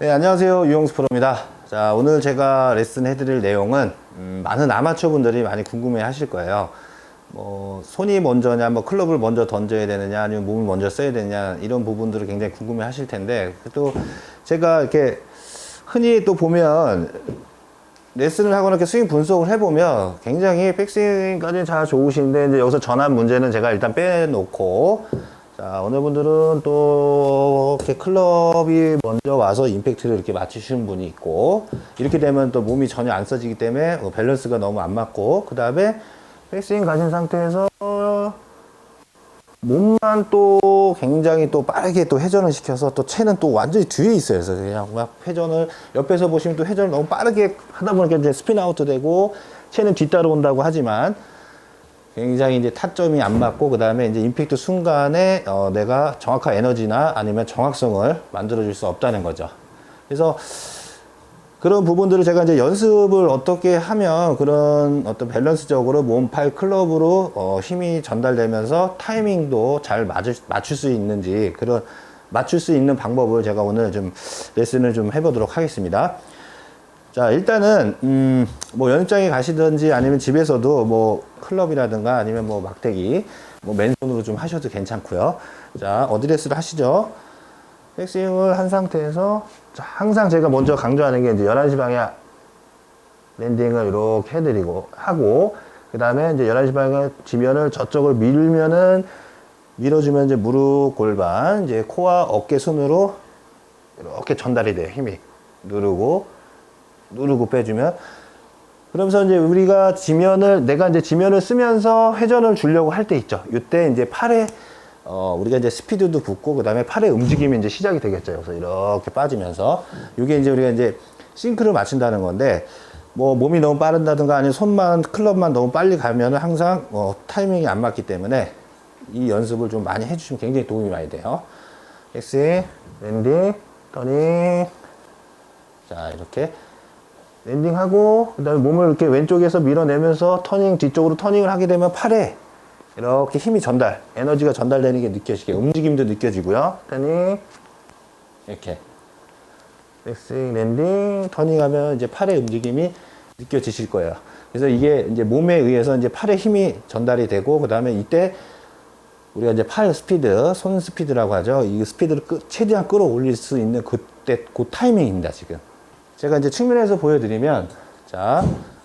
네, 안녕하세요. 유용수 프로입니다. 자, 오늘 제가 레슨 해드릴 내용은, 음, 많은 아마추어 분들이 많이 궁금해 하실 거예요. 뭐, 손이 먼저냐, 뭐, 클럽을 먼저 던져야 되느냐, 아니면 몸을 먼저 써야 되느냐, 이런 부분들을 굉장히 궁금해 하실 텐데, 또 제가 이렇게 흔히 또 보면, 레슨을 하거나 이렇게 스윙 분석을 해보면 굉장히 백스윙까지는 잘 좋으신데 이제 여기서 전환 문제는 제가 일단 빼놓고 자 어느 분들은 또 이렇게 클럽이 먼저 와서 임팩트를 이렇게 맞추시는 분이 있고 이렇게 되면 또 몸이 전혀 안 써지기 때문에 뭐 밸런스가 너무 안 맞고 그 다음에 백스윙 가진 상태에서 몸만 또 굉장히 또 빠르게 또 회전을 시켜서 또 채는 또 완전히 뒤에 있어요. 그래서 그냥 막 회전을 옆에서 보시면 또 회전을 너무 빠르게 하다 보니까 이제 아웃도 되고 채는 뒤따라온다고 하지만 굉장히 이제 타점이 안 맞고 그 다음에 이제 임팩트 순간에 어, 내가 정확한 에너지나 아니면 정확성을 만들어 줄 수 없다는 거죠. 그래서 그런 부분들을 제가 이제 연습을 어떻게 하면 그런 어떤 밸런스적으로 몸, 팔, 클럽으로 어, 힘이 전달되면서 타이밍도 잘 맞을, 맞출 수 있는지 그런 맞출 수 있는 방법을 제가 오늘 좀 레슨을 좀 해보도록 하겠습니다. 자, 일단은, 음, 뭐 연습장에 가시든지 아니면 집에서도 뭐 클럽이라든가 아니면 뭐 막대기, 뭐 맨손으로 좀 하셔도 괜찮고요. 자, 어드레스를 하시죠. 백스윙을 한 상태에서 자, 항상 제가 먼저 강조하는 게 이제 11시 방향 랜딩을 이렇게 해드리고 하고 그 다음에 이제 11시 방향 지면을 저쪽을 밀면은 밀어주면 이제 무릎 골반 이제 코와 어깨 손으로 이렇게 전달이 돼요 힘이 누르고 누르고 빼주면 그러면서 이제 우리가 지면을 내가 이제 지면을 쓰면서 회전을 주려고 할 때 있죠 이때 이제 팔에 어, 우리가 이제 스피드도 붙고, 그 다음에 팔의 움직임이 이제 시작이 되겠죠. 그래서 이렇게 빠지면서. 이게 이제 우리가 이제 싱크를 맞춘다는 건데, 뭐 몸이 너무 빠른다든가 아니면 손만, 클럽만 너무 빨리 가면은 항상 어, 타이밍이 안 맞기 때문에 이 연습을 좀 많이 해주시면 굉장히 도움이 많이 돼요. 엑스, 랜딩, 터닝. 자, 이렇게. 랜딩하고, 그 다음에 몸을 이렇게 왼쪽에서 밀어내면서 터닝, 뒤쪽으로 터닝을 하게 되면 팔에 이렇게 힘이 전달, 에너지가 전달되는 게 느껴지게 움직임도 느껴지고요. 터닝 이렇게 백스윙 랜딩 터닝하면 이제 팔의 움직임이 느껴지실 거예요. 그래서 이게 이제 몸에 의해서 이제 팔에 힘이 전달이 되고 그 다음에 이때 우리가 이제 팔 스피드, 손 스피드라고 하죠. 이 스피드를 끄, 최대한 끌어올릴 수 있는 그때 그 타이밍입니다. 지금 제가 이제 측면에서 보여드리면 자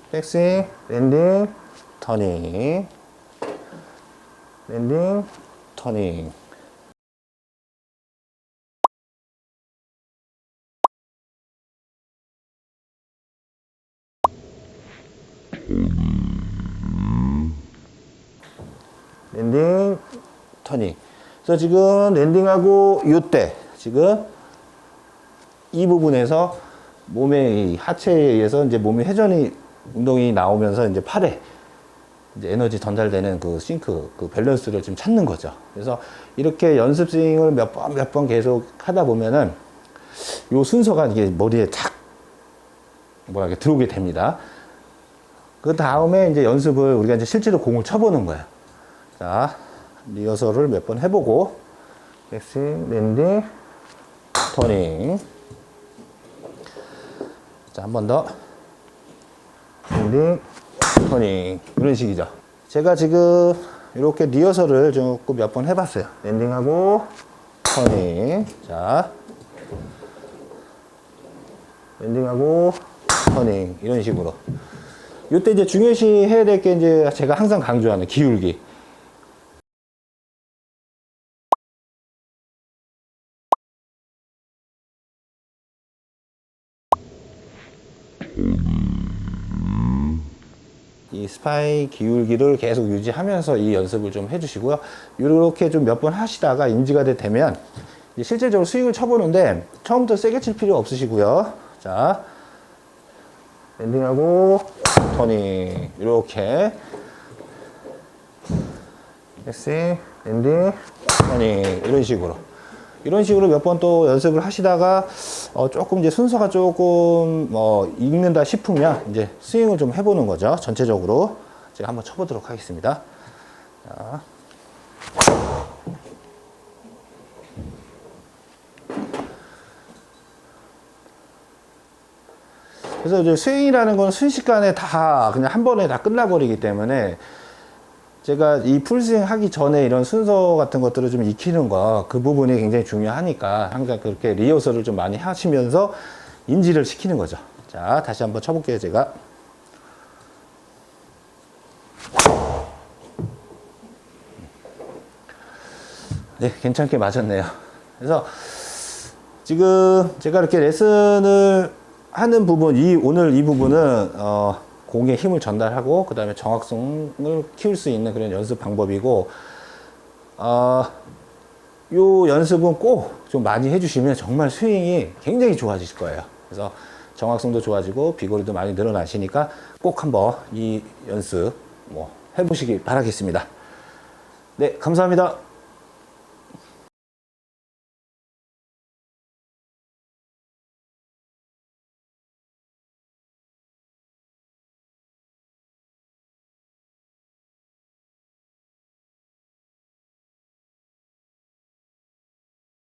백스윙 랜딩 터닝 랜딩, 터닝. 랜딩, 터닝. 그래서 지금 랜딩하고 요때 지금 이 부분에서 몸의 하체에 의해서 이제 몸의 회전이 운동이 나오면서 이제 팔에 이제 에너지 전달되는 그 싱크, 그 밸런스를 지금 찾는 거죠. 그래서 이렇게 연습 스윙을 몇 번, 몇 번 계속 하다 보면은 요 순서가 이게 머리에 탁, 뭐라 게 들어오게 됩니다. 그 다음에 이제 연습을 우리가 이제 실제로 공을 쳐보는 거예요. 자, 리허설을 몇 번 해보고, 백스윙, 랜딩, 터닝. 자, 한 번 더. 랜딩, 터닝 이런 식이죠. 제가 지금 이렇게 리허설을 조금 몇 번 해봤어요. 랜딩하고 터닝 자 랜딩하고 터닝 이런 식으로. 이때 이제 중요시 해야 될 게 이제 제가 항상 강조하는 기울기 이 스파이 기울기를 계속 유지하면서 이 연습을 좀 해주시고요. 이렇게 좀 몇 번 하시다가 인지가 되면 실제적으로 스윙을 쳐보는데 처음부터 세게 칠 필요 없으시고요. 자, 랜딩하고 터닝 이렇게 엑스 랜딩 터닝 이런 식으로 이런 식으로 몇 번 또 연습을 하시다가 어 조금 이제 순서가 조금 뭐 읽는다 싶으면 이제 스윙을 좀 해보는 거죠. 전체적으로 제가 한번 쳐보도록 하겠습니다. 자. 그래서 이제 스윙이라는 건 순식간에 다 그냥 한 번에 다 끝나버리기 때문에 제가 이 풀스윙 하기 전에 이런 순서 같은 것들을 좀 익히는 거 그 부분이 굉장히 중요하니까 항상 그렇게 리허설을 좀 많이 하시면서 인지를 시키는 거죠. 자, 다시 한번 쳐볼게요, 제가. 네, 괜찮게 맞았네요. 그래서 지금 제가 이렇게 레슨을 하는 부분, 이 오늘 이 부분은 어, 공에 힘을 전달하고 그 다음에 정확성을 키울 수 있는 그런 연습 방법이고, 어, 요 연습은 꼭 좀 많이 해주시면 정말 스윙이 굉장히 좋아지실 거예요. 그래서 정확성도 좋아지고 비거리도 많이 늘어나시니까 꼭 한번 이 연습 뭐 해보시기 바라겠습니다. 네, 감사합니다.